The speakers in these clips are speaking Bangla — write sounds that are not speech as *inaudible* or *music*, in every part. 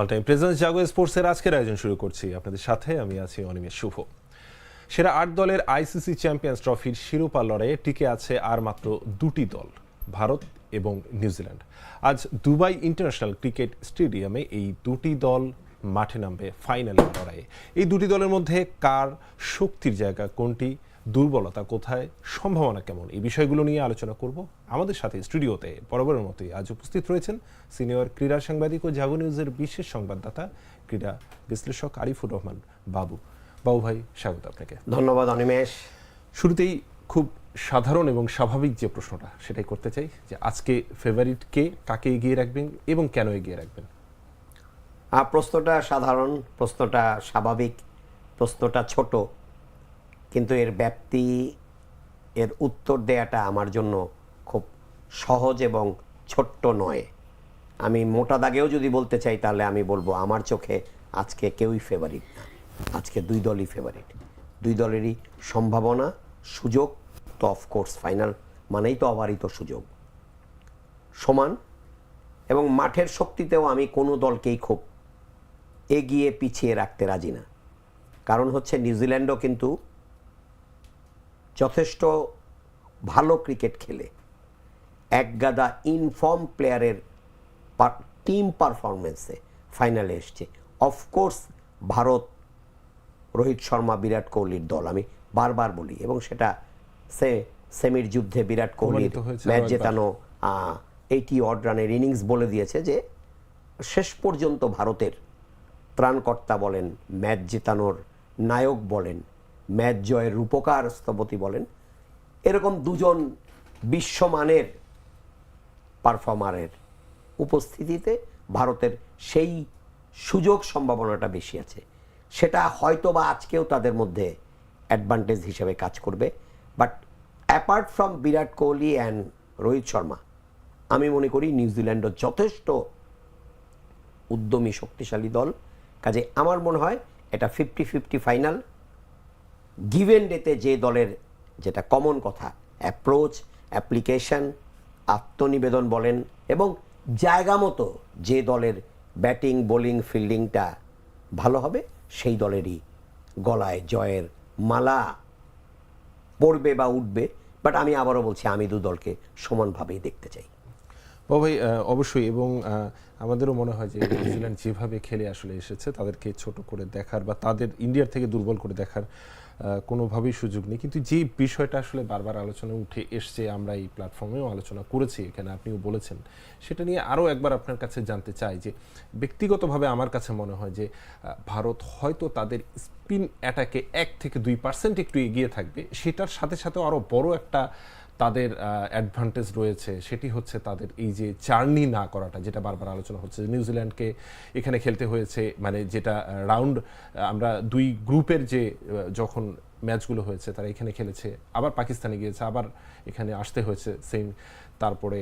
অল টাইম প্রেজেন্স জাগো স্পোর্টসের আজকের আয়োজন শুরু করছি। আপনাদের সাথে আমি আছি অনিমেষ শুভ। সেরা আট দলের আইসিসি চ্যাম্পিয়ন্স ট্রফির শিরোপা লড়াইয়ে টিকে আছে আর মাত্র দুটি দল, ভারত এবং নিউজিল্যান্ড আজ দুবাই ইন্টারন্যাশনাল ক্রিকেট স্টেডিয়ামে এই দুটি দল মাঠে নামবে ফাইনালের লড়াইয়ে। এই দুটি দলের মধ্যে কার শক্তির জায়গা কোনটি? দুর্বলতা কোথায় সম্ভাবনা কেমন? এই বিষয়গুলো নিয়ে আলোচনা করব আমাদের সাথে স্টুডিওতে। বরাবরের মতোই আজ উপস্থিত রয়েছেন সিনিয়র ক্রীড়া সাংবাদিক ও জাগো নিউজের বিশেষ সংবাদদাতা ক্রীড়া বিশ্লেষক আরিফুর রহমান বাবু। বাবু ভাই স্বাগত আপনাকে। ধন্যবাদ অনিমেষ। শুরুতেই খুব সাধারণ এবং স্বাভাবিক যে প্রশ্নটা সেটাই করতে চাই যে আজকে ফেভারিট কে কাকে এগিয়ে রাখবেন এবং কেন এগিয়ে রাখবেন? আর প্রশ্নটা সাধারণ প্রশ্নটা স্বাভাবিক প্রশ্নটা ছোট। কিন্তু এর ব্যাপ্তি, এর উত্তর দেয়াটা আমার জন্য খুব সহজ এবং ছোট্ট নয়। আমি মোটা দাগেও যদি বলতে চাই, তাহলে আমি বলব আমার চোখে আজকে কেউই ফেভারিট না। আজকে দুই দলই ফেভারিট দুই দলেরই সম্ভাবনা, সুযোগ, তো অফকোর্স ফাইনাল মানেই তো অবারিত সুযোগ। সমান এবং মাঠের শক্তিতেও আমি কোনো দলকেই খুব এগিয়ে পিছিয়ে রাখতে রাজি না। কারণ হচ্ছে নিউজিল্যান্ডও কিন্তু যথেষ্ট ভালো ক্রিকেট খেলে। একগাদা ইনফর্ম প্লেয়ারের টিম পারফরমেন্সে ফাইনালে এসছে। অফকোর্স ভারত রোহিত শর্মা বিরাট কোহলির দল। আমি বারবার বলি এবং সেটা সে সেমির যুদ্ধে বিরাট কোহলির ম্যাচ জেতানো এইটি অড রানের ইনিংস বলে দিয়েছে যে শেষ পর্যন্ত ভারতের ত্রাণকর্তা বলেন ম্যাচ জেতানোর নায়ক বলেন ম্যাচ জয়ের রূপকার স্থপতি বলেন। এরকম দুজন বিশ্বমানের পারফর্মারের উপস্থিতিতে ভারতের সেই সুযোগ সম্ভাবনাটা বেশি আছে। সেটা হয়তো বা আজকেও তাদের মধ্যে অ্যাডভান্টেজ হিসেবে কাজ করবে। But apart from Virat Kohli and Rohit Sharma, আমি মনে করি নিউজিল্যান্ডও যথেষ্ট উদ্যমী শক্তিশালী দল। কাজে আমার মনে হয় এটা ফিফটি ফিফটি ফাইনাল গিভেন ডেতে যে দলের যেটা কমন কথা অ্যাপ্রোচ অ্যাপ্লিকেশন আত্মনিবেদন বলেন এবং জায়গা মতো যে দলের ব্যাটিং বোলিং ফিল্ডিংটা ভালো হবে, সেই দলেরই গলায় জয়ের মালা পড়বে বা উঠবে। বাট আমি আবারও বলছি, আমি দু দলকে সমানভাবেই দেখতে চাই। বাবু ভাই অবশ্যই এবং আমাদেরও মনে হয় যে নিউজিল্যান্ড যেভাবে খেলে আসলে এসেছে, তাদেরকে ছোট করে দেখার বা তাদের ইন্ডিয়ার থেকে দুর্বল করে দেখার কোনোভাবেই সুযোগ নেই। কিন্তু যে বিষয়টা আসলে বারবার আলোচনা উঠে এসছে, আমরা এই প্ল্যাটফর্মেও আলোচনা করেছি, এখানে আপনিও বলেছেন, সেটা নিয়ে আরও একবার আপনার কাছে জানতে চাই যে, ব্যক্তিগতভাবে আমার কাছে মনে হয় যে ভারত হয়তো তাদের স্পিন অ্যাটাকে এক থেকে দুই পার্সেন্ট একটু এগিয়ে থাকবে, সেটার সাথে সাথে আরও বড় একটা তাদের অ্যাডভান্টেজ রয়েছে, সেটি হচ্ছে তাদের এই যে জার্নি না করাটা, যেটা বারবার আলোচনা হচ্ছে নিউজিল্যান্ডকে এখানে খেলতে হয়েছে মানে যেটা রাউন্ড আমরা দুই গ্রুপের যে যখন ম্যাচগুলো হয়েছে তারা এখানে খেলেছে, আবার পাকিস্তানে গিয়েছে, আবার এখানে আসতে হয়েছে সেম তারপরে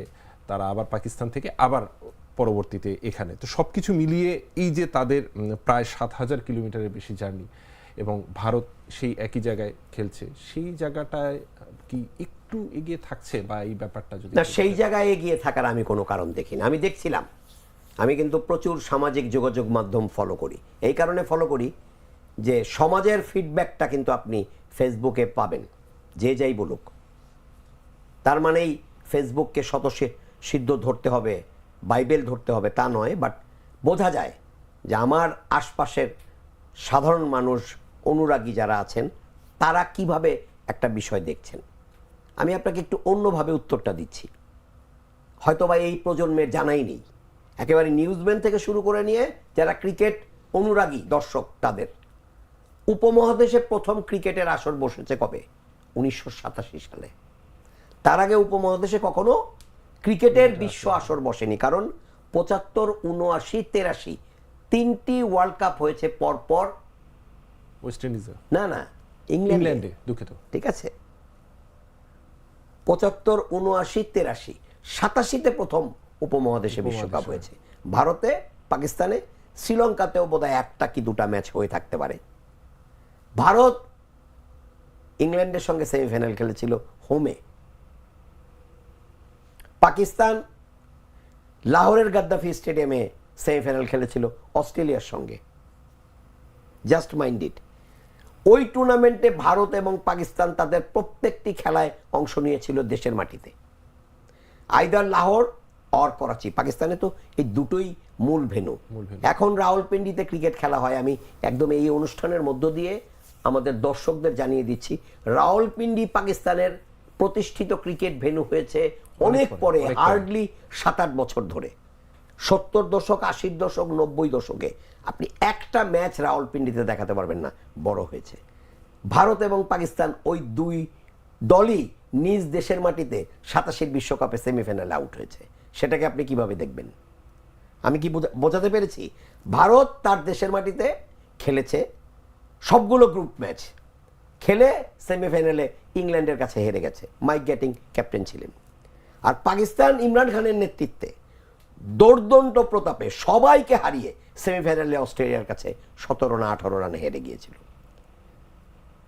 তারা আবার পাকিস্তান থেকে আবার পরবর্তীতে এখানে। তো সব কিছু মিলিয়ে এই যে তাদের প্রায় সাত হাজার কিলোমিটারের বেশি জার্নি এবং ভারত সেই একই জায়গায় খেলছে, সেই জায়গাটায় কি একটু এগিয়ে থাকছে বা এই ব্যাপারটা যদি না সেই জায়গায় এগিয়ে থাকার আমি কোনো কারণ দেখি না। আমি দেখছিলাম। আমি কিন্তু প্রচুর সামাজিক যোগাযোগ মাধ্যম ফলো করি। এই কারণে ফলো করি যে সমাজের ফিডব্যাকটা কিন্তু আপনি ফেসবুকে পাবেন যে যাই বলুক। তার মানেই ফেসবুককে শত সি- সিদ্ধ ধরতে হবে বাইবেল ধরতে হবে তা নয় বাট বোঝা যায় যে আমার আশপাশের সাধারণ মানুষ অনুরাগী যারা আছেন তারা কীভাবে একটা বিষয় দেখছেন। আমি আপনাকে একটু অন্যভাবে উত্তরটা দিচ্ছি। হয়তো বা এই প্রজন্মের জানাই নেই। একেবারে নিউজম্যান থেকে শুরু করে নিয়ে যারা ক্রিকেট অনুরাগী দর্শক তাদের। উপমহাদেশে প্রথম ক্রিকেটের আসর বসেছে কবে? উনিশশো সাতাশি সালে। তার আগে উপমহাদেশে কখনো ক্রিকেটের বিশ্ব আসর বসেনি। কারণ পঁচাত্তর উনআশি তেরাশি তিনটি ওয়ার্ল্ড কাপ হয়েছে পরপর। ওয়েস্ট ইন্ডিজে। না না ইংল্যান্ডে দুঃখিত। ঠিক আছে? পঁচাত্তর উনআশি তেরাশি। সাতাশিতে প্রথম উপমহাদেশে বিশ্বকাপ হয়েছে। ভারতে পাকিস্তানে শ্রীলঙ্কাতেও বোধহয় একটা কি দুটা ম্যাচ হয়ে থাকতে পারে। ভারত ইংল্যান্ডের সঙ্গে সেমিফাইনাল খেলেছিল হোমে। পাকিস্তান লাহোরের গাদ্দাফি স্টেডিয়ামে সেমিফাইনাল খেলেছিল অস্ট্রেলিয়ার সঙ্গে। জাস্ট মাইন্ডেড ওই টুর্নামেন্টে ভারত এবং পাকিস্তান তাদের প্রত্যেকটি খেলায় অংশ নিয়েছিল দেশের মাটিতে। Either Lahore or Karachi. পাকিস্তানে তো এই দুটোই মূল ভেনু। এখন রাওয়ালপিন্ডিতে ক্রিকেট খেলা হয়। আমি একদম এই অনুষ্ঠানের মধ্য দিয়ে আমাদের দর্শকদের জানিয়ে দিচ্ছি রাওয়ালপিন্ডি পাকিস্তানের প্রতিষ্ঠিত ক্রিকেট ভেনু হয়েছে অনেক পরে। হার্ডলি সাত আট বছর ধরে। সত্তর দশক, আশির দশক, নব্বই দশকে আপনি একটা ম্যাচ রাওয়ালপিন্ডিতে দেখাতে পারবেন না, বড় হয়েছে। ভারত এবং পাকিস্তান ওই দুই দলই নিজ দেশের মাটিতে সাতাশের বিশ্বকাপে সেমিফাইনালে আউট হয়েছে। সেটাকে আপনি কীভাবে দেখবেন? আমি কি বোঝা- বোঝাতে পেরেছি? ভারত তার দেশের মাটিতে খেলেছে সবগুলো গ্রুপ ম্যাচ খেলে সেমিফাইনালে ইংল্যান্ডের কাছে হেরে গেছে। মাইক গ্যাটিং ক্যাপ্টেন ছিলেন। আর পাকিস্তান ইমরান খানের নেতৃত্বে দৌর্দণ্ড প্রতাপে সবাইকে হারিয়ে সেমিফাইনালে অস্ট্রেলিয়ার কাছে সতেরো না আঠারো রানে হেরে গিয়েছিল।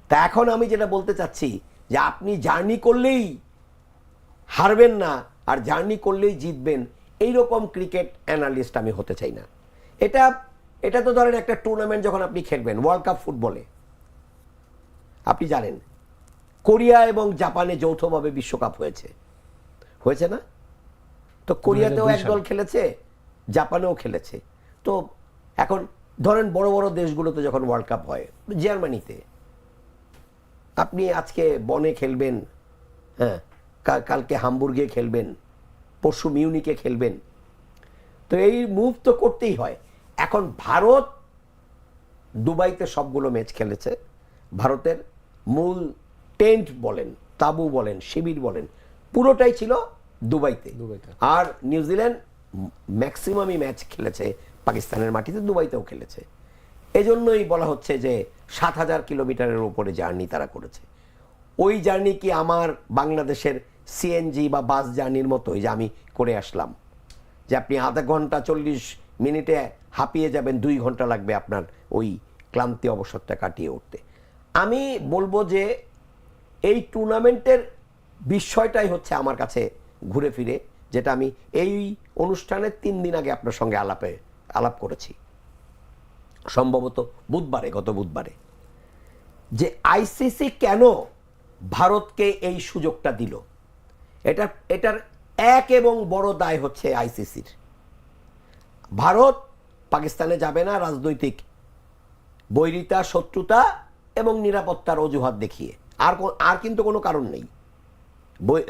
তা এখন আমি যেটা বলতে চাচ্ছি যে আপনি জার্নি করলেই হারবেন না আর জার্নি করলেই জিতবেন, এইরকম ক্রিকেট অ্যানালিস্ট আমি হতে চাই না। এটা এটা তো ধরেন একটা টুর্নামেন্ট যখন আপনি খেলবেন ওয়ার্ল্ড কাপ ফুটবলে। আপনি জানেন, কোরিয়া এবং জাপানে যৌথভাবে বিশ্বকাপ হয়েছে। হয়েছে না? তো কোরিয়াতেও এক দল খেলেছে জাপানেও খেলেছে। তো এখন ধরেন বড় বড় দেশগুলোতে যখন ওয়ার্ল্ড কাপ হয় জার্মানিতে আপনি আজকে বনে খেলবেন হ্যাঁ কালকে হামবুর্গে খেলবেন পরশু মিউনিকে খেলবেন তো এই মুভ তো করতেই হয়। এখন ভারত দুবাইতে সবগুলো ম্যাচ খেলেছে ভারতের মূল টেন্ট বলেন তাবু বলেন শিবির বলেন পুরোটাই ছিল দুবাইতে। দুবাইতে। আর নিউজিল্যান্ড ম্যাক্সিমামই ম্যাচ খেলেছে পাকিস্তানের মাটিতে দুবাইতেও খেলেছে। এজন্যই বলা হচ্ছে যে সাত হাজার কিলোমিটারের উপরে জার্নি তারা করেছে। ওই জার্নি কি আমার বাংলাদেশের সিএনজি বা বাস জার্নির মতোই যে আমি করে আসলাম? যে আপনি আধা ঘণ্টা চল্লিশ মিনিটে হাঁপিয়ে যাবেন দুই ঘণ্টা লাগবে আপনার ওই ক্লান্তি অবসরটা কাটিয়ে উঠতে। আমি বলব যে এই টুর্নামেন্টের বিষয়টাই হচ্ছে আমার কাছে ঘুরে ফিরে, যেটা আমি এই অনুষ্ঠানের তিন দিন আগে আপনার সঙ্গে আলাপে, আলাপ করেছি। সম্ভবত বুধবারে, গত বুধবারে। যে আইসিসি কেন ভারতকে এই সুযোগটা দিল? এটা এটার এক এবং বড় দায় হচ্ছে আইসিসির ভারত পাকিস্তানে যাবে না রাজনৈতিক বৈরিতা, শত্রুতা এবং নিরাপত্তার অজুহাত দেখিয়ে। আর আর কিন্তু কোনো কারণ নেই।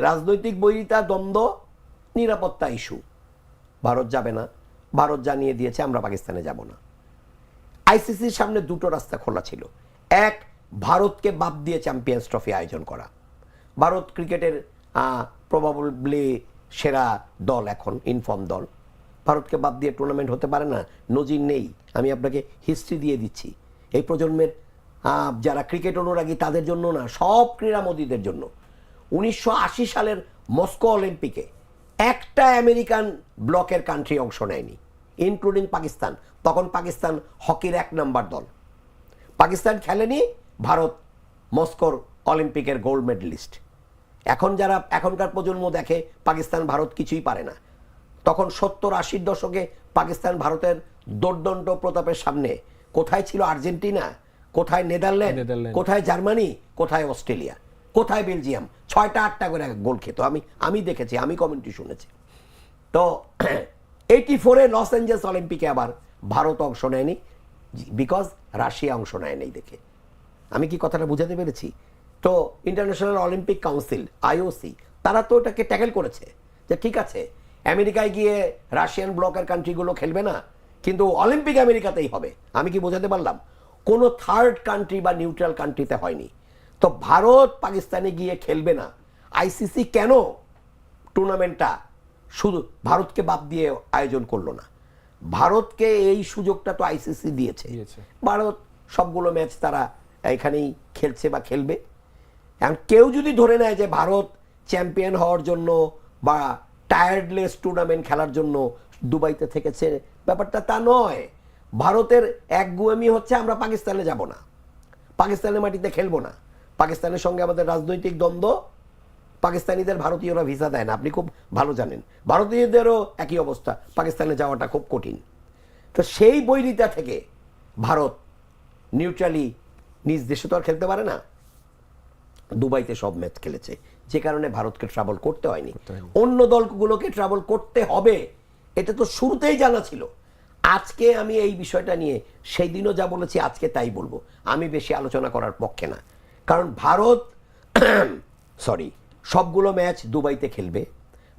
রাজনৈতিক বৈরিতা দ্বন্দ্ব, নিরাপত্তা ইস্যু। ভারত যাবে না। ভারত জানিয়ে দিয়েছে, আমরা পাকিস্তানে যাব না। আইসিসির সামনে দুটো রাস্তা খোলা ছিল। এক, ভারতকে বাদ দিয়ে চ্যাম্পিয়ন্স ট্রফি আয়োজন করা। ভারত ক্রিকেটের প্রবাবলি সেরা দল এখন ইনফর্ম দল। ভারতকে বাদ দিয়ে টুর্নামেন্ট হতে পারে না, নজির নেই। আমি আপনাকে হিস্ট্রি দিয়ে দিচ্ছি। এই প্রজন্মের যারা ক্রিকেট অনুরাগী, তাদের জন্য না, সব ক্রীড়ামোদীদের জন্য। উনিশশো আশি সালের মস্কো অলিম্পিকে একটা আমেরিকান ব্লকের কান্ট্রি অংশ নেয়নি ইনক্লুডিং পাকিস্তান। তখন পাকিস্তান হকির এক নাম্বার দল। পাকিস্তান খেলেনি ভারত মস্কোর অলিম্পিকের গোল্ড মেডেলিস্ট এখন যারা এখনকার প্রজন্ম দেখে পাকিস্তান ভারত কিছুই পারে না। তখন সত্তর আশির দশকে পাকিস্তান ভারতের দোর্দণ্ড প্রতাপের সামনে কোথায় ছিল আর্জেন্টিনা কোথায় নেদারল্যান্ড নেদারল্যান্ড। কোথায় জার্মানি কোথায় অস্ট্রেলিয়া। কোথায় বেলজিয়াম? ছয়টা, আটটা করে গোল খেত। আমি আমি দেখেছি, আমি কমেন্টরি শুনেছি। তো *clears throat* এইটি ফোরে লস অ্যাঞ্জেলস অলিম্পিকে আবার ভারত অংশ নেয়নি বিকজ রাশিয়া অংশ নেয়নি দেখে। আমি কি কথাটা বুঝাতে পেরেছি? তো ইন্টারন্যাশনাল অলিম্পিক কাউন্সিল আইওসি তারা তো এটাকে ট্যাকেল করেছে, যে ঠিক আছে, আমেরিকায় গিয়ে রাশিয়ান ব্লকের কান্ট্রিগুলো খেলবে না, কিন্তু অলিম্পিক আমেরিকাতেই হবে। আমি কি বোঝাতে পারলাম? কোনো থার্ড কান্ট্রি বা নিউট্রাল কান্ট্রিতে হয়নি। তো ভারত পাকিস্তানে গিয়ে খেলবে না। আইসিসি কেন টুর্নামেন্টটা শুধু ভারতকে বাদ দিয়ে আয়োজন করল না? ভারতকে এই সুযোগটা তো আইসিসি দিয়েছে। ভারত সবগুলো ম্যাচ তারা এখানেই খেলছে বা খেলবে। এখন কেউ যদি ধরে নেয় যে ভারত চ্যাম্পিয়ন হওয়ার জন্য বা টায়ার্ডলেস টুর্নামেন্ট খেলার জন্য দুবাইতে থেকেছে ব্যাপারটা তা নয়। ভারতের এক গুয়েমি হচ্ছে আমরা পাকিস্তানে যাব না। পাকিস্তানের মাটিতে খেলব না। পাকিস্তানের সঙ্গে আমাদের রাজনৈতিক দ্বন্দ্ব পাকিস্তানিদের ভারতীয়রা ভিসা দেয় না। আপনি খুব ভালো জানেন। ভারতীয়দেরও একই অবস্থা। পাকিস্তানে যাওয়াটা খুব কঠিন। তো সেই বৈরিতা থেকে ভারত নিউট্রালি নিজ দেশে তো আর খেলতে পারে না। দুবাইতে সব ম্যাচ খেলেছে। যে কারণে ভারতকে ট্রাভেল করতে হয়নি। অন্য দলগুলোকে ট্রাভেল করতে হবে এটা তো শুরুতেই জানা ছিল। আজকে আমি এই বিষয়টা নিয়ে সেই দিনও যা বলেছি আজকে তাই বলব। আমি বেশি আলোচনা করার পক্ষে না। কারণ ভারত *coughs* সরি সবগুলো ম্যাচ দুবাইতে খেলবে।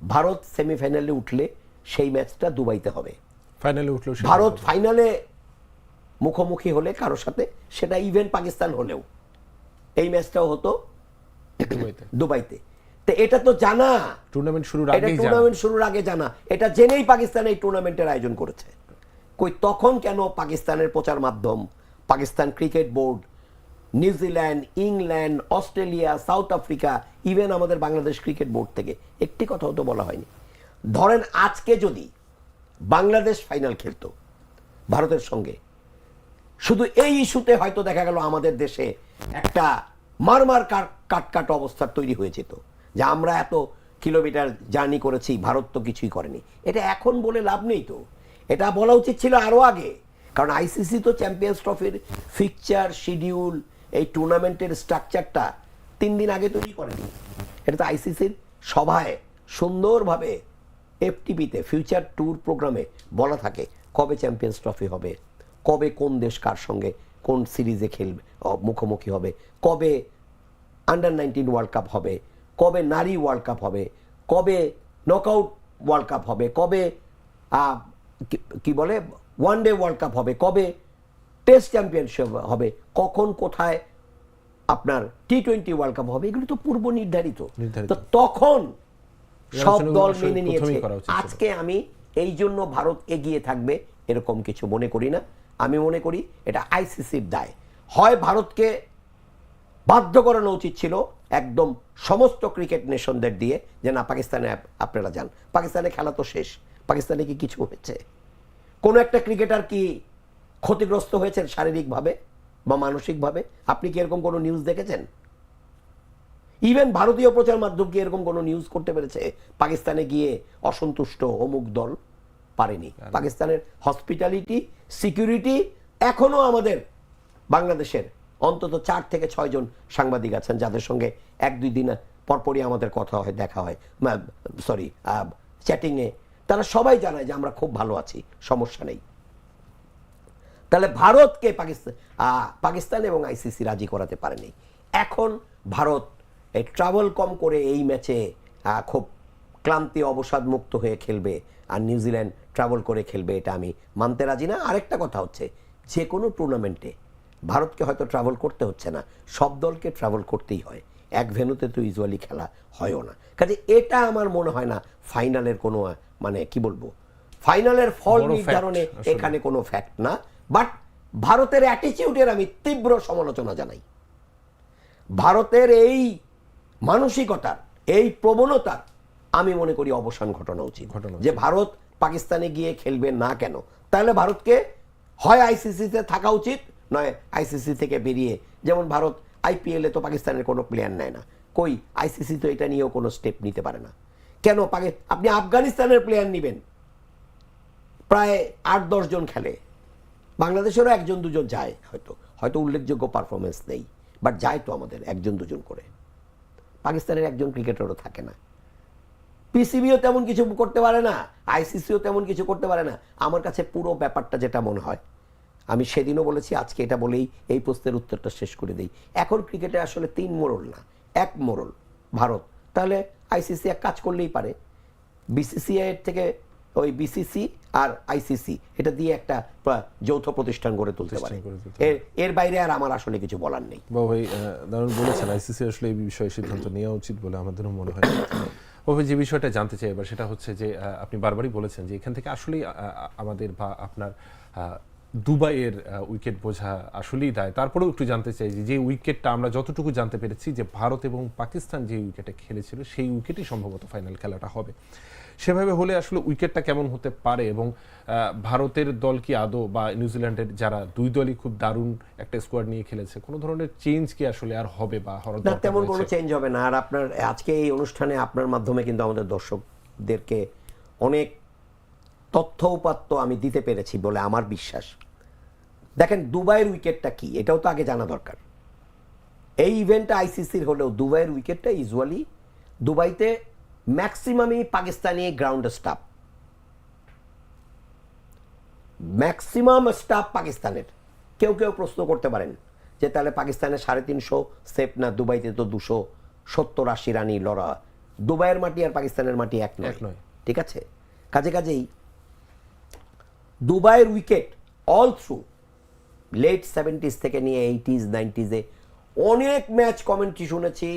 ভারত সেমিফাইনালে উঠলে সেই ম্যাচটা দুবাইতে হবে। ফাইনালে উঠল ভারত ফাইনালে মুখোমুখি হলে কারোর সাথে সেটা ইভেন পাকিস্তান হলেও। এই ম্যাচটাও হতো দুবাইতে। *coughs* তো এটা তো জানা। টুর্নামেন্ট শুরুর জানা। টুর্নামেন্ট শুরুর আগে জানা। এটা জেনেই পাকিস্তান এই টুর্নামেন্টের আয়োজন করেছে। কই তখন কেন পাকিস্তানের প্রচার মাধ্যম Pakistan cricket board New Zealand England Australia South Africa even আমাদের বাংলাদেশ ক্রিকেট বোর্ড থেকে। একটি কথাও তো বলা হয়নি। ধরেন আজকে যদি বাংলাদেশ ফাইনাল খেলতো ভারতের সঙ্গে, শুধু এই ইস্যুতে হয়তো দেখা গেল আমাদের দেশে একটা মারমার কাট কাট কাট অবস্থা তৈরি হয়ে যেত, যে আমরা এত কিলোমিটার জার্নি করেছি, ভারত তো কিছুই করেনি। এটা এখন বলে লাভ নেই তো। এটা বলা উচিত ছিল আরও আগে, কারণ আইসিসি তো চ্যাম্পিয়ন্স ট্রফির ফিকচার শিডিউল এই টুর্নামেন্টের স্ট্রাকচারটা তিন দিন আগে তৈরি করেনি। এটা তো আইসিসির সভায় সুন্দরভাবে এফটিপিতে ফিউচার ট্যুর প্রোগ্রামে বলা থাকে, কবে চ্যাম্পিয়ন্স ট্রফি হবে, কবে কোন দেশ কার সঙ্গে কোন সিরিজে খেলবে মুখোমুখি হবে, কবে আন্ডার নাইনটিন ওয়ার্ল্ড কাপ হবে, কবে নারী ওয়ার্ল্ড কাপ হবে, কবে নকআউট ওয়ার্ল্ড কাপ হবে, কবে কি- কি বলে ওয়ান ডে ওয়ার্ল্ড কাপ হবে, কবে টেস্ট চ্যাম্পিয়নশিপ হবে। কখন কোথায় আপনার টি টোয়েন্টি ওয়ার্ল্ড কাপ হবে এগুলো তো পূর্ব নির্ধারিত। তো তখন সব দল মেনে নিয়েছে। আজকে আমি এই জন্য ভারত এগিয়ে থাকবে এরকম কিছু মনে করি না। আমি মনে করি এটা আইসিসির দায়। হয় ভারতকে বাধ্য করানো উচিত ছিল একদম সমস্ত ক্রিকেট নেশনদের দিয়ে যে না পাকিস্তানে আপ- আপনারা যান। পাকিস্তানে খেলা তো শেষ। পাকিস্তানে কি কিছু হয়েছে? কোনো একটা ক্রিকেটার কি ক্ষতিগ্রস্ত হয়েছেন শারীরিকভাবে বা মানসিকভাবে? আপনি কি এরকম কোনো নিউজ দেখেছেন? ইভেন ভারতীয় প্রচার মাধ্যম কি এরকম কোনো নিউজ করতে পেরেছে? পাকিস্তানে গিয়ে অসন্তুষ্ট অমুক দল পারেনি। পাকিস্তানের হসপিটালিটি সিকিউরিটি এখনও আমাদের বাংলাদেশের অন্তত চার থেকে ছয় জন সাংবাদিক আছেন যাদের সঙ্গে এক দুই দিন পরপরই আমাদের কথা হয় দেখা হয়। সরি চ্যাটিংয়ে তারা সবাই জানায় যে আমরা খুব ভালো আছি সমস্যা নেই। তাহলে ভারতকে পাকিস্তান পাকিস্তান এবং আইসিসি রাজি করাতে পারেনি। এখন ভারত এই ট্রাভেল কম করে এই ম্যাচে খুব ক্লান্তি অবসাদ মুক্ত হয়ে খেলবে আর নিউজিল্যান্ড ট্রাভেল করে খেলবে এটা আমি মানতে রাজি না। আরেকটা কথা হচ্ছে যে কোনো টুর্নামেন্টে ভারতকে হয়তো ট্রাভেল করতে হচ্ছে না। সব দলকে ট্রাভেল করতেই হয়। এক ভেন্যুতে তো ইউজুয়ালি খেলা হয়ও না। কাজে এটা আমার মনে হয় না ফাইনালের কোনো মানে কি বলব? ফাইনালের ফল নির্ধারণে এখানে কোনো ফ্যাক্ট না। বাট ভারতের অ্যাটিচিউডের আমি তীব্র সমালোচনা জানাই। ভারতের এই মানসিকতার এই প্রবণতার আমি মনে করি অবসান ঘটানো উচিত। ঘটানো যে ভারত পাকিস্তানে গিয়ে খেলবে না কেন? তাহলে ভারতকে হয় আইসিসিতে থাকা উচিত নয় আইসিসি থেকে বেরিয়ে। যেমন ভারত আইপিএলে তো পাকিস্তানের কোনো প্লেয়ার নেয় না। কই আইসিসি তো এটা নিয়েও কোনো স্টেপ নিতে পারে না। কেন? আপনি আফগানিস্তানের প্লেয়ার নেবেন। প্রায় আট দশ জন খেলে। বাংলাদেশেরও একজন দুজন যায়, হয়তো হয়তো উল্লেখযোগ্য পারফরমেন্স নেই বাট যায় তো আমাদের একজন দুজন করে। পাকিস্তানের একজন ক্রিকেটারও থাকে না। পিসিবিও তেমন কিছু করতে পারে না আইসিসিও তেমন কিছু করতে পারে না। আমার কাছে পুরো ব্যাপারটা যেটা মনে হয়, আমি সেদিনও বলেছি, আজকে এটা বলেই এই প্রশ্নের উত্তরটা শেষ করে দিই। এখন ক্রিকেটে আসলে তিন মোড়ল না, এক মোড়ল, ভারত। তাহলে আইসিসি এক কাজ করলেই পারে। বিসিসিআই এর থেকে ওই বিসিসি আর আইসিসি এটা দিয়ে একটা যৌথ প্রতিষ্ঠান গড়ে তুলতে পারে। এর এর বাইরে আর আমার আসলে কিছু বলার নেই। ভাই দারুণ বলেছেন আইসিসি আসলে এই বিষয়ে সিদ্ধান্ত নেওয়া উচিত বলে আমাদেরও মনে হয়। ওভাবে যে বিষয়টা জানতে চাই এবার সেটা হচ্ছে যে আপনি বারবারই বলেছেন যে এখান থেকে আসলেই আমাদের বা আপনার দুবাইয়ের উইকেট বোঝা আসলেই দায়। তারপরেও একটু জানতে চাই যে যে উইকেটটা আমরা যতটুকু জানতে পেরেছি যে ভারত এবং পাকিস্তান যে উইকেটে খেলেছিল সেই উইকেটই সম্ভবত ফাইনাল খেলাটা হবে। সেভাবে হলে আসলে উইকেটটা কেমন হতে পারে এবং ভারতের দল কি আদৌ বা নিউজিল্যান্ডের যারা দুই দলই খুব দারুণ একটা স্কোয়াড নিয়ে খেলেছে কোনো ধরনের চেঞ্জ কি আসলে আর হবে বা না তেমন কোনো চেঞ্জ হবে না। আর আপনার আজকে এই অনুষ্ঠানে আপনার মাধ্যমে কিন্তু আমাদের দর্শকদেরকে অনেক তথ্য উপাত্ত আমি দিতে পেরেছি বলে আমার বিশ্বাস। দেখেন দুবাইয়ের উইকেটটা কি? এটাও তো আগে জানা দরকার। এই ইভেন্টটা আইসিসির হলেও দুবাইয়ের উইকেটটা ইউজুয়ালি দুবাইতে ম্যাক্সিমামই Pakistani ground staff maximum staff পাকিস্তানের। কেউ কেউ প্রশ্ন করতে পারেন যে তাহলে পাকিস্তানের সাড়ে তিনশো সেফ না দুবাইতে তো দুশো সত্তর আশি রানি লড়া? দুবাইয়ের মাটি আর পাকিস্তানের মাটি এক নয়। এক নয়। ঠিক আছে? কাজে কাজেই দুবাইয়ের wicket all through late seventies থেকে নিয়ে এইটিজ নাইনটিজে অনেক ম্যাচ কমেন্ট্রি শুনেছি,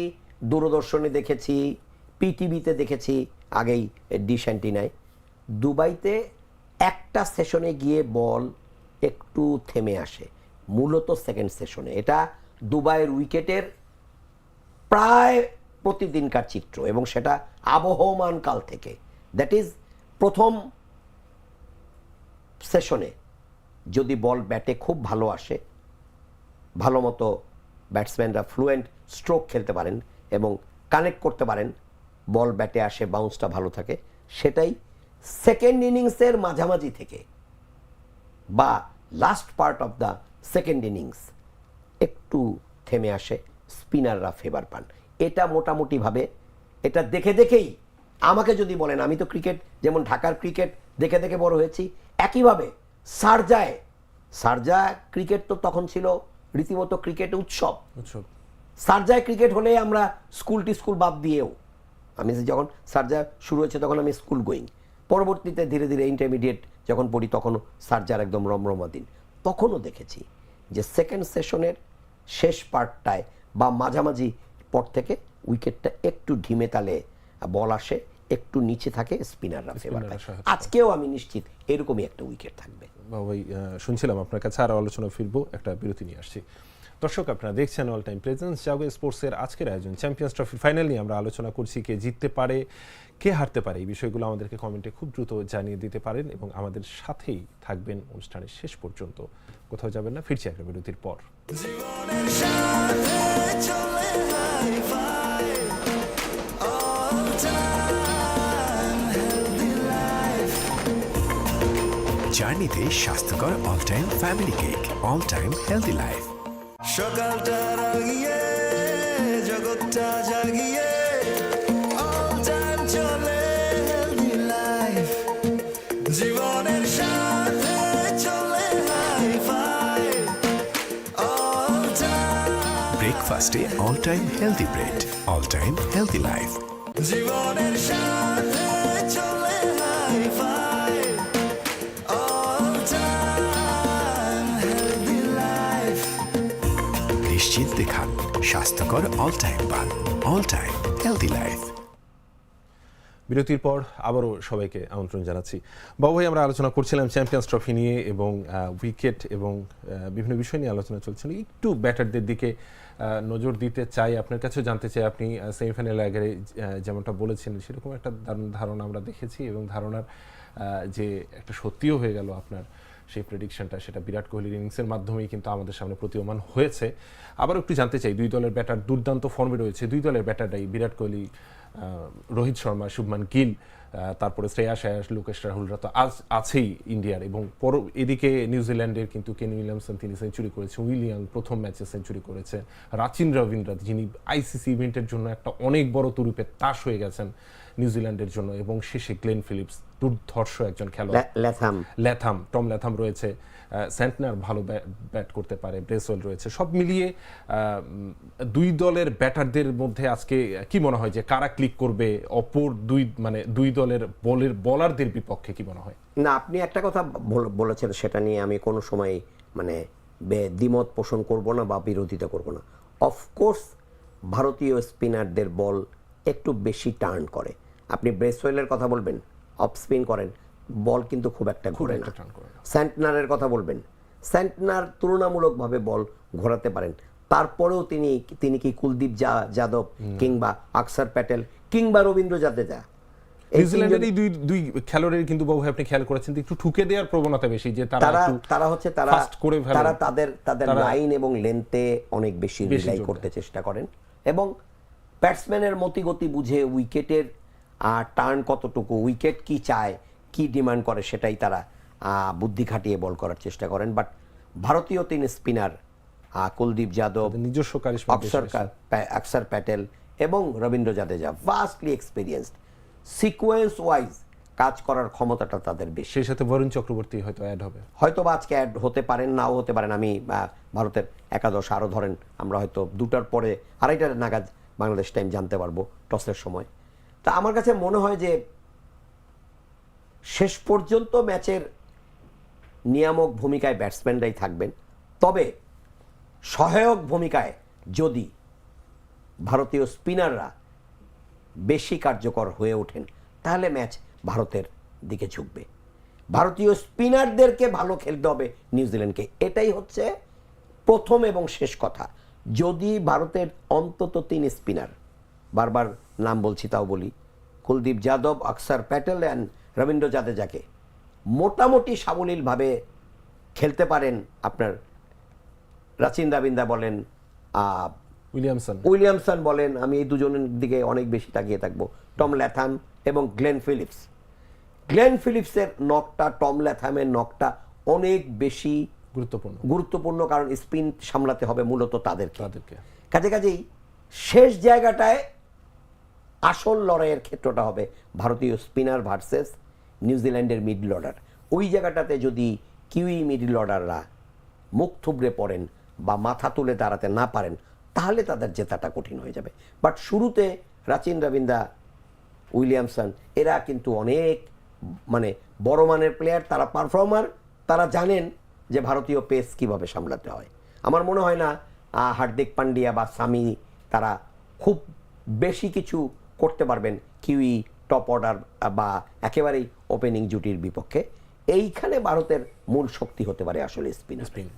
দূরদর্শনে দেখেছি পিটিভিতে দেখেছি, আগেই ডিশ অ্যান্টিনায় দুবাইতে একটা সেশনে গিয়ে বল একটু থেমে আসে, মূলত সেকেন্ড সেশনে এটা দুবাইয়ের উইকেটের প্রায় প্রতিদিনকার চিত্র এবং সেটা আবহমান কাল থেকে। দ্যাট ইজ প্রথম সেশনে যদি বল ব্যাটে খুব ভালো আসে, ভালো মতো ব্যাটসম্যানরা ফ্লুয়েন্ট স্ট্রোক খেলতে পারেন এবং কানেক্ট করতে পারেন, বল ব্যাটে আসে বাউন্সটা ভালো থাকে, সেটাই সেকেন্ড ইনিংসের মাঝামাঝি থেকে বা last part of the second innings একটু থেমে আসে স্পিনাররা ফেভার পান। এটা মোটামুটিভাবে, এটা দেখে দেখেই আমাকে যদি বলেন, আমি তো ক্রিকেট যেমন ঢাকার ক্রিকেট দেখে দেখে বড় হয়েছি, একইভাবে সারজায়। সারজা ক্রিকেট তো তখন ছিল রীতিমতো ক্রিকেট উৎসব। উৎসব। সারজায় ক্রিকেট হলে আমরা স্কুল টি স্কুল বাদ দিয়েও আমি যখন সারজা শুরু হয়েছে তখন আমি স্কুল গোয়িং। পরবর্তীতে ধীরে ধীরে ইন্টারমিডিয়েট যখন পড়ি তখনও সারজার একদম রমরমা দিন তখনও দেখেছি যে সেকেন্ড সেশনের শেষ পার্টটায় বা মাঝামাঝি পর থেকে উইকেটটা একটু ঢিমে তালে বল আসে একটু নিচে থাকে স্পিনাররা ফেভার পায়। আজকেও আমি নিশ্চিত এরকমই একটা উইকেট থাকবে। আহ, শুনছিলাম আপনার কাছে আরও আলোচনা ফিরবো একটা বিরতি নিয়ে আসছি। দর্শক আপনারা দেখছেন অল টাইম প্রেজেন্স জাগো স্পোর্টসের আজকের আয়োজন। চ্যাম্পিয়ন্স ট্রফির ফাইনাল নিয়ে আমরা আলোচনা করছি কে জিততে পারে কে হারতে পারে এই বিষয়গুলো আমাদেরকে কমেন্টে খুব দ্রুত জানিয়ে দিতে পারেন এবং আমাদের সাথেই থাকবেন অনুষ্ঠানের শেষ পর্যন্ত। কোথাও যাবেন না ফিরছি একটা বিরতির পর। জার্নিতে স্বাস্থ্যকর all time family cake all time healthy life সকালটা রাগিয়ে জগৎটা জাগিয়ে। জীবনের সাথে চলে হাই ফাই ব্রেকফাস্টে all time healthy bread all time healthy life জীবনের সাথে স্বাস্থ্যকর অল টাইম পান অল টাইম হেলদি লাইফ বিরতির পর আবারও সবাইকে আমন্ত্রণ জানাচ্ছি। বাবু ভাই, আমরা আলোচনা করছিলাম চ্যাম্পিয়ন্স ট্রফি নিয়ে এবং উইকেট এবং বিভিন্ন বিষয় নিয়ে আলোচনা চলছিল। একটু ব্যাটারদের দিকে নজর দিতে চাই, আপনার কাছেও জানতে চাই আপনি সেমিফাইনাল আগে যেমনটা বলেছেন, সেরকম একটা ধারণা আমরা দেখেছি এবং ধারণার যে একটা সত্যিও হয়ে গেল আপনার সেই প্রেডিকশনটা সেটা বিরাট কোহলির ইনিংসের মাধ্যমেই কিন্তু আমাদের সামনে প্রতীয়মান হয়েছে। আবারও একটু জানতে চাই, দুই দলের ব্যাটার দুর্দান্ত ফর্মে রয়েছে। দুই দলের ব্যাটারটাই বিরাট কোহলি রোহিত শর্মা, শুভমান গিল তারপরে শ্রেয়াস আয়াস লোকেশ রাহুলরা তো আজ আছেই ইন্ডিয়ার এবং পর এদিকে নিউজিল্যান্ডের কিন্তু কেন উইলিয়ামসন তিনি সেঞ্চুরি করেছেন উইলিয়াম প্রথম ম্যাচে সেঞ্চুরি করেছেন রাচিন রবীন্দ্র যিনি আইসিসি ইভেন্টের জন্য একটা অনেক বড় তুরুপে তাস হয়ে গেছেন। নিউজিল্যান্ডের জন্য এবং শেষে গ্লেন ফিলিপস দুর্ধর্ষ একজন খেলোয়াড়। ল্যাথাম ল্যাথাম টম ল্যাথাম রয়েছে। স্যান্টনার ভালো ব্যাট করতে পারে ব্রেসওয়েল রয়েছে। সব মিলিয়ে দুই দলের ব্যাটারদের মধ্যে আজকে কি মনে হয় যে কারা ক্লিক করবে? অপর দুই মানে দুই দলের বলের বলারদের বিপক্ষে কি মনে হয়? না আপনি একটা কথা বল- বলেছেন সেটা নিয়ে আমি কোনো সময় মানে দ্বিমত পোষণ করব না বা বিরোধিতা করব না। অফকোর্স ভারতীয় স্পিনারদের বল একটু বেশি টার্ন করে। আপনি ব্রেসওয়েলের কথা বলবেন অফ স্পিন করেন বল কিন্তু খুব একটা ঘুরে না। স্যান্টনারের কথা বলবেন। স্যান্টনার তুলনামূলকভাবে বল ঘোরাতে পারেন। তারপরেও তিনি তিনি কি কুলদীপ যা- যাদব কিংবা আকসার প্যাটেল কিংবা রবীন্দ্র জাদেজা। নিউজিল্যান্ডের এই দুই দুই খেলোয়াড়ের কিন্তু বাবু আপনি খেয়াল করেছেন একটু ঠুকে দেওয়ার প্রবণতা বেশি যে তারা তারা হচ্ছে তারা করে তারা তাদের তাদের লাইন এবং লেন্থে অনেক বেশি রিলাই করতে চেষ্টা করেন। এবং ব্যাটসম্যানের মতি গতি বুঝে উইকেটের টার্ন কতটুকু উইকেট কি চায় কি ডিমান্ড করে সেটাই তারা বুদ্ধি খাটিয়ে বল করার চেষ্টা করেন। বাট ভারতীয় তিন স্পিনার কুলদীপ যাদব নিজস্ব অক্ষর প্যাটেল এবং Ravindra Jadeja vastly experienced sequence wise কাজ করার ক্ষমতাটা তাদের বেশি। সেই সাথে বরুণ চক্রবর্তী হয়তো অ্যাড হবে। হয়তো বা আজকে অ্যাড হতে পারেন নাও হতে পারেন। আমি ভারতের একাদশ আরও ধরেন আমরা হয়তো দুটার পরে আড়াইটার নাগাদ বাংলাদেশ টাইম জানতে পারব টসের সময়। তা আমার কাছে মনে হয় যে শেষ পর্যন্ত ম্যাচের নিয়ামক ভূমিকায় ব্যাটসম্যানরাই থাকবেন। তবে সহায়ক ভূমিকায় যদি ভারতীয় স্পিনাররা বেশি কার্যকর হয়ে ওঠেন, তাহলে ম্যাচ ভারতের দিকে ঝুঁকবে। ভারতীয় স্পিনারদেরকে ভালো খেলতে হবে নিউজিল্যান্ডকে। এটাই হচ্ছে প্রথম এবং শেষ কথা। যদি ভারতের অন্তত তিন স্পিনার বারবার নাম বলছি তাও বলি। কুলদীপ যাদব অক্ষর প্যাটেল অ্যান্ড রবীন্দ্র জাদেজাকে। মোটামুটি সাবলীলভাবে খেলতে পারেন আপনার রাচিন দাবিন্দা বলেন উইলিয়ামসন। উইলিয়ামসন বলেন আমি এই দুজনের দিকে অনেক বেশি তাকিয়ে থাকব। টম ল্যাথাম এবং গ্লেন ফিলিপস। গ্লেন ফিলিপসের নকটা টম ল্যাথামের নকটা অনেক বেশি গুরুত্বপূর্ণ। গুরুত্বপূর্ণ কারণ স্পিন সামলাতে হবে মূলত তাদেরকে। তাদেরকে। কাজে কাজেই শেষ জায়গাটায় আসল লড়াইয়ের ক্ষেত্রটা হবে ভারতীয় স্পিনার ভার্সেস নিউজিল্যান্ডের মিডল অর্ডার ওই জায়গাটাতে যদি কিউই মিডল অর্ডাররা মুখ থুবড়ে পড়েন বা মাথা তুলে দাঁড়াতে না পারেন, তাহলে তাদের জেতাটা কঠিন হয়ে যাবে। বাট শুরুতে রাচিন রবীন্দা, উইলিয়ামসন, এরা কিন্তু অনেক মানে বড় মানের প্লেয়ার তারা পারফর্মার তারা জানেন যে ভারতীয় পেস কীভাবে সামলাতে হয়। আমার মনে হয় না হার্দিক পান্ডিয়া বা সামি, তারা খুব বেশি কিছু করতে পারবেন কিউই, টপ অর্ডার, বা একেবারেই ওপেনিং জুটির বিপক্ষে। এইখানে ভারতের মূল শক্তি হতে পারে আসলে স্পিন স্পিন।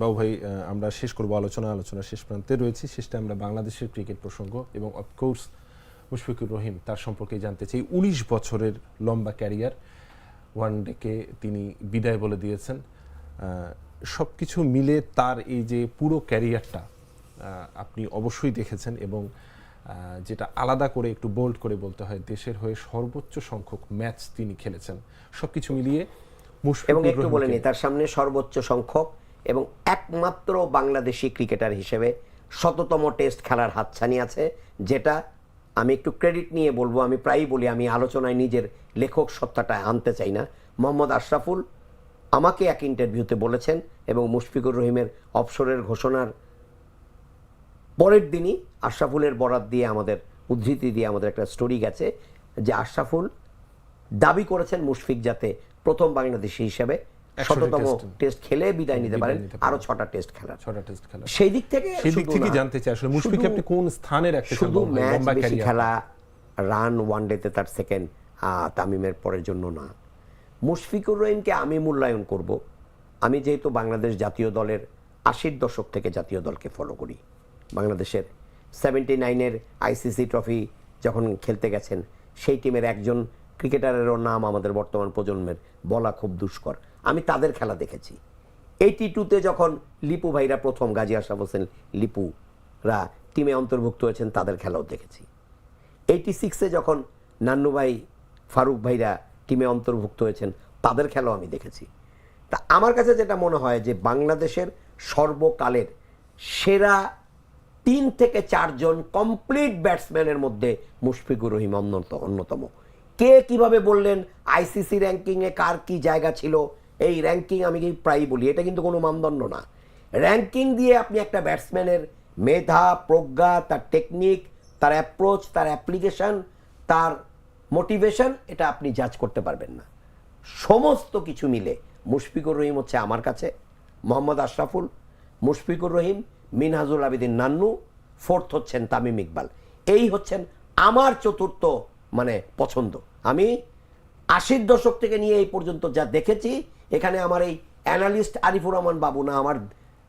বাবু ভাই আমরা শেষ করব আলোচনা আলোচনা শেষ প্রান্তে রয়েছি। শেষটা আমরা বাংলাদেশের ক্রিকেট প্রসঙ্গ এবং অফকোর্স মুশফিকুর রহিম, তার সম্পর্কে জানতে চাই। উনিশ বছরের লম্বা ক্যারিয়ার ওয়ান ডেকে তিনি বিদায় বলে দিয়েছেন। সব কিছু মিলে তার এই যে পুরো ক্যারিয়ারটা আপনি অবশ্যই দেখেছেন এবং যেটা আলাদা করে একটু বোল্ড করে বলতে হয় দেশের হয়ে সর্বোচ্চ সংখ্যক ম্যাচ তিনি খেলেছেন। সবকিছু মিলিয়ে এবং একটু বলে নিই তার সামনে সর্বোচ্চ সংখ্যক এবং একমাত্র বাংলাদেশি ক্রিকেটার হিসেবে শততম টেস্ট খেলার হাতছানি আছে যেটা আমি একটু ক্রেডিট নিয়ে বলব আমি প্রায়ই বলি আমি আলোচনায় নিজের লেখক সত্তাটা আনতে চাই না। মোহাম্মদ আশরাফুল আমাকে এক ইন্টারভিউতে বলেছেন এবং মুশফিকুর রহিমের অবসরের ঘোষণার পরের দিনই আশরাফুলের বরাত দিয়ে আমাদের উদ্ধৃতি দিয়ে আমাদের একটা স্টোরি গেছে যে আশরাফুল দাবি করেছেন মুশফিক যাতে প্রথম বাংলাদেশি হিসেবে শততম টেস্ট। খেলে বিদায় নিতে পারেন। আরও ছটা টেস্ট খেলার। ছটা টেস্ট খেলা সেই দিক থেকে সেই দিক থেকে জানতে চাই আসলে মুশফিক আপনি কোন স্থানে রাখতে চান শুধু ম্যাচ বেশি খেলা রান ওয়ান ডেতে তার সেকেন্ড তামিমের পরের জন্য না। মুশফিকুর রহিমকে আমি মূল্যায়ন করব। আমি যেহেতু বাংলাদেশ জাতীয় দলের আশির দশক থেকে জাতীয় দলকে ফলো করি। বাংলাদেশের সেভেন্টি নাইনের আইসিসি ট্রফি যখন খেলতে গেছেন, সেই টিমের একজন ক্রিকেটারেরও নাম আমাদের বর্তমান প্রজন্মের বলা খুব দুষ্কর। আমি তাদের খেলা দেখেছি। এইটি টুতে যখন লিপু ভাইরা প্রথম গাজী আশরাফ হোসেন লিপুরা টিমে অন্তর্ভুক্ত হয়েছেন, তাদের খেলাও দেখেছি। এইটি সিক্সে যখন নান্নু ভাই, ফারুক ভাইরা টিমে অন্তর্ভুক্ত হয়েছেন, তাদের খেলাও আমি দেখেছি। তা আমার কাছে যেটা মনে হয় যে বাংলাদেশের সর্বকালের সেরা তিন থেকে চারজন কমপ্লিট ব্যাটসম্যানের মধ্যে মুশফিকুর রহিম অন্যত- অন্যতম। কে কীভাবে বললেন আইসিসি র্যাঙ্কিংয়ে কার কি জায়গা ছিল? এই র্যাঙ্কিং আমি প্রায়ই বলি, এটা কিন্তু কোনো মানদণ্ড না। র্যাঙ্কিং দিয়ে আপনি একটা ব্যাটসম্যানের মেধা, প্রজ্ঞা, তার টেকনিক তার অ্যাপ্রোচ তার অ্যাপ্লিকেশন তার মোটিভেশন এটা আপনি জাজ করতে পারবেন না। সমস্ত কিছু মিলে মুশফিকুর রহিম হচ্ছে আমার কাছে, মোহাম্মদ আশরাফুল, মুশফিকুর রহিম মিনহাজুল আবিদিন নান্নু, ফোর্থ হচ্ছেন তামিম ইকবাল। এই হচ্ছেন আমার চতুর্থ মানে পছন্দ। আমি আশির দশক থেকে নিয়ে এই পর্যন্ত যা দেখেছি, এখানে আমার এই অ্যানালিস্ট আরিফুর রহমান বাবু না, আমার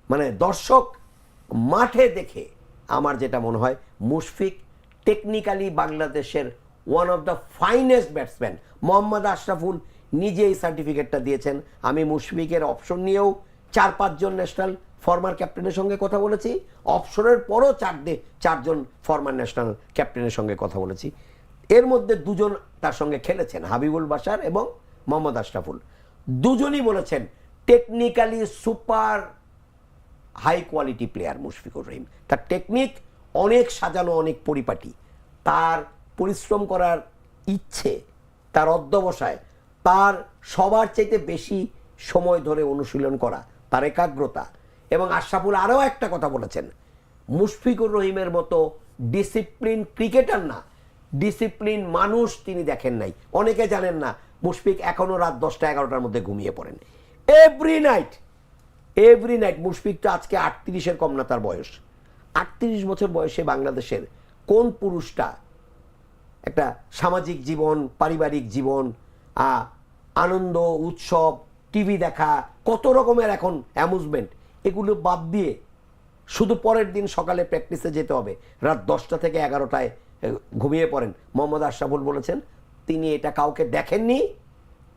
মানে দর্শক মাঠে দেখে আমার যেটা মনে হয়, মুশফিক টেকনিক্যালি বাংলাদেশের one of the finest batsman Mohammad Ashraful নিজে এই সার্টিফিকেটটা দিয়েছেন। আমি মুশফিকের অপশন নিয়েও চার পাঁচজন ন্যাশনাল ফরমার ক্যাপ্টেনের সঙ্গে কথা বলেছি। অপশনের পরও চার চারজন ফরমার ন্যাশনাল ক্যাপ্টেনের সঙ্গে কথা বলেছি। এর মধ্যে দুজন তার সঙ্গে খেলেছেন, হাবিবুল বাসার এবং মোহাম্মদ আশরাফুল। দুজনই বলেছেন technically super high quality player Mushfiqur Rahim. তার টেকনিক অনেক সাজানো, অনেক পরিপাটি। তার পরিশ্রম করার ইচ্ছে, তার অধ্যবসায়, তার সবার চাইতে বেশি সময় ধরে অনুশীলন করা, তার একাগ্রতা এবং আশরাফুল আরও একটা কথা বলেছেন, মুশফিকুর রহিমের মতো ডিসিপ্লিন ক্রিকেটার না ডিসিপ্লিন মানুষ তিনি দেখেন নাই। অনেকে জানেন না, মুশফিক এখনও রাত দশটা এগারোটার মধ্যে ঘুমিয়ে পড়েন। এভরি নাইট এভরি নাইট মুশফিকটা আজকে আটত্রিশের কম না, তার বয়স। আটত্রিশ বছর বয়সে বাংলাদেশের কোন পুরুষটা একটা সামাজিক জীবন, পারিবারিক জীবন আনন্দ, উৎসব, টিভি দেখা, কত রকমের এখন অ্যামুজমেন্ট এগুলো বাদ দিয়ে শুধু পরের দিন সকালে প্র্যাকটিসে যেতে হবে। রাত দশটা থেকে এগারোটায় ঘুমিয়ে পড়েন। মোহাম্মদ আশরাফুল বলেছেন তিনি এটা কাউকে দেখেননি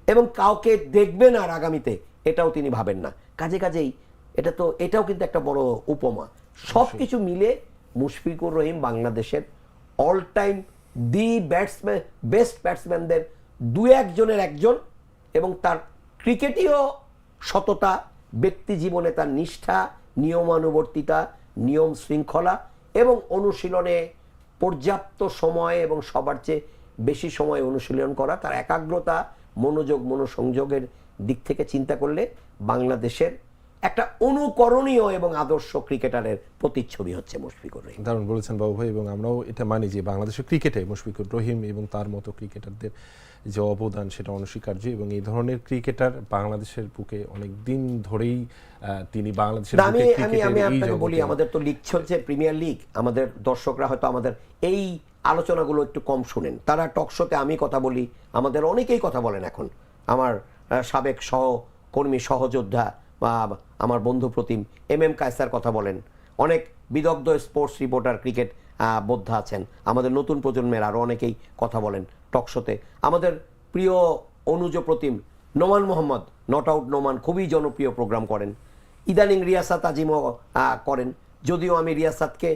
এবং কাউকে দেখবেন আর আগামীতে। এটাও তিনি ভাবেন না। কাজে কাজেই এটা তো এটাও কিন্তু একটা বড় উপমা। সব কিছু মিলে মুশফিকুর রহিম বাংলাদেশের all time the batsman best ব্যাটসম্যানদের দু একজনের একজন এবং তার ক্রিকেটীয় সততা ব্যক্তি জীবনে তার নিষ্ঠা, নিয়মানুবর্তিতা, নিয়ম শৃঙ্খলা এবং অনুশীলনে পর্যাপ্ত সময় এবং সবার চেয়ে বেশি সময় অনুশীলন করা, তার একাগ্রতা, মনোযোগ, মনোসংযোগের দিক থেকে চিন্তা করলে বাংলাদেশের একটা অনুকরণীয় এবং আদর্শ ক্রিকেটারের প্রতিচ্ছবি হচ্ছে মুশফিকুর রহিম। দারুণ বলেছেন বাবু ভাই এবং আমরাও এটা মানি যে বাংলাদেশের ক্রিকেটে মুশফিকুর রহিম এবং তার মতো ক্রিকেটারদের যে অবদান সেটা অনস্বীকার্য এবং এই ধরনের ক্রিকেটার বাংলাদেশের বুকে অনেক দিন ধরেই তিনি বাংলাদেশের আমি আমি আমি আপনাকে বলি আমাদের তো লিগ চলছে প্রিমিয়ার লিগ আমাদের দর্শকরা হয়তো আমাদের এই আলোচনাগুলো একটু কম শুনেন। তারা টক শোতে আমি কথা বলি আমাদের অনেকেই কথা বলেন এখন। আমার সাবেক সহকর্মী সহযোদ্ধা বা আমার বন্ধু প্রতিম, এম এম কায়সার কথা বলেন। অনেক বিদগ্ধ স্পোর্টস রিপোর্টার, ক্রিকেট বোদ্ধা আছেন। আমাদের নতুন প্রজন্মের আরও অনেকেই কথা বলেন টকশোতে আমাদের প্রিয় অনুজ প্রতিম, নোমান মোহাম্মদ, নট আউট নোমান, খুবই জনপ্রিয় প্রোগ্রাম করেন। ইদানিং রিয়াসাত আজিমও করেন। যদিও আমি রিয়াসাতকে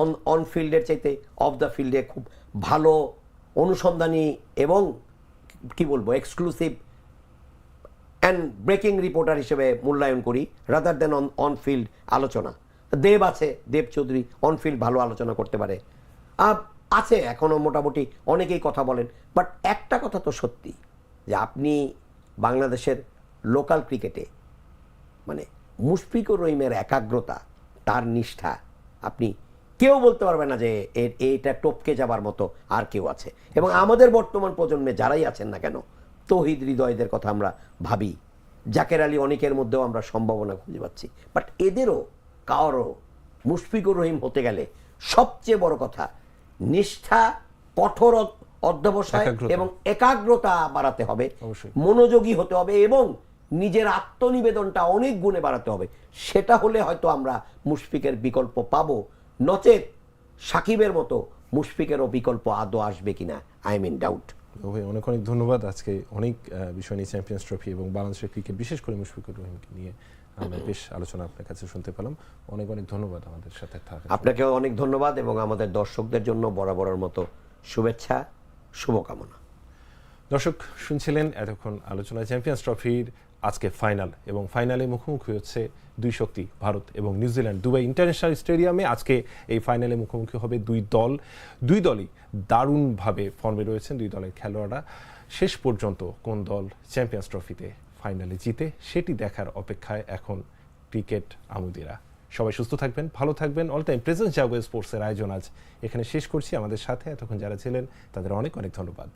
অন অন ফিল্ডের চাইতে অফ দ্য ফিল্ডে খুব ভালো অনুসন্ধানী এবং কি বলব, এক্সক্লুসিভ অ্যান্ড ব্রেকিং রিপোর্টার হিসেবে মূল্যায়ন করি rather than on on field আলোচনা। দেব আছে, দেব চৌধুরী অন ফিল্ড ভালো আলোচনা করতে পারে। আছে এখনও মোটামুটি অনেকেই কথা বলেন বাট একটা কথা তো সত্যি, যে আপনি বাংলাদেশের লোকাল ক্রিকেটে মানে মুশফিকুর রহিমের একাগ্রতা, তার নিষ্ঠা, আপনি কেউ বলতে পারবে না যে এর এটা টপকে যাবার মতো আর কেউ আছে। এবং আমাদের বর্তমান প্রজন্মে যারাই আছেন না কেন তহিদ হৃদয়দের কথা আমরা ভাবি। জাকের আলী অনেকের মধ্যেও আমরা সম্ভাবনা খুঁজে পাচ্ছি। বাট এদেরও কারও মুশফিকুর রহিম হতে গেলে সবচেয়ে বড় কথা নিষ্ঠা কঠোর অধ্যবসায় এবং একাগ্রতা বাড়াতে হবে মনোযোগী হতে হবে এবং নিজের আত্মনিবেদনটা অনেক গুণে বাড়াতে হবে। সেটা হলে হয়তো আমরা মুশফিকের বিকল্প পাবো। নচেত সাকিবের মতো মুশফিকেরও বিকল্প আদৌ আসবে কিনা আই মিন ডাউট ভাই অনেক অনেক ধন্যবাদ আজকে অনেক বিষয় নিয়ে চ্যাম্পিয়ন্স ট্রফি এবং বাংলাদেশের ক্রিকেট বিশেষ করে মুশফিকুর রহিমকে নিয়ে আমরা বেশ আলোচনা আপনার কাছে শুনতে পেলাম অনেক অনেক ধন্যবাদ আমাদের সাথে থাকা। আপনাকেও অনেক ধন্যবাদ এবং আমাদের দর্শকদের জন্য বরাবরের মতো শুভেচ্ছা শুভকামনা দর্শক শুনছিলেন এতক্ষণ আলোচনা চ্যাম্পিয়ন্স ট্রফির আজকে ফাইনাল এবং ফাইনালে মুখোমুখি হচ্ছে দুই শক্তি, ভারত এবং নিউজিল্যান্ড দুবাই ইন্টারন্যাশনাল স্টেডিয়ামে আজকে এই ফাইনালে মুখোমুখি হবে দুই দল। দুই দলই দারুণভাবে ফর্মে রয়েছেন, দুই দলের খেলোয়াড়রা। শেষ পর্যন্ত কোন দল চ্যাম্পিয়ন্স ট্রফিতে ফাইনালে জিতে, সেটি দেখার অপেক্ষায় এখন ক্রিকেট আমুদিরা। সবাই সুস্থ থাকবেন, ভালো থাকবেন। অল টাইম প্রেজেন্স জাগো স্পোর্টসের আয়োজন আজ এখানে শেষ করছি। আমাদের সাথে এতক্ষণ যারা ছিলেন, তাদের অনেক অনেক ধন্যবাদ।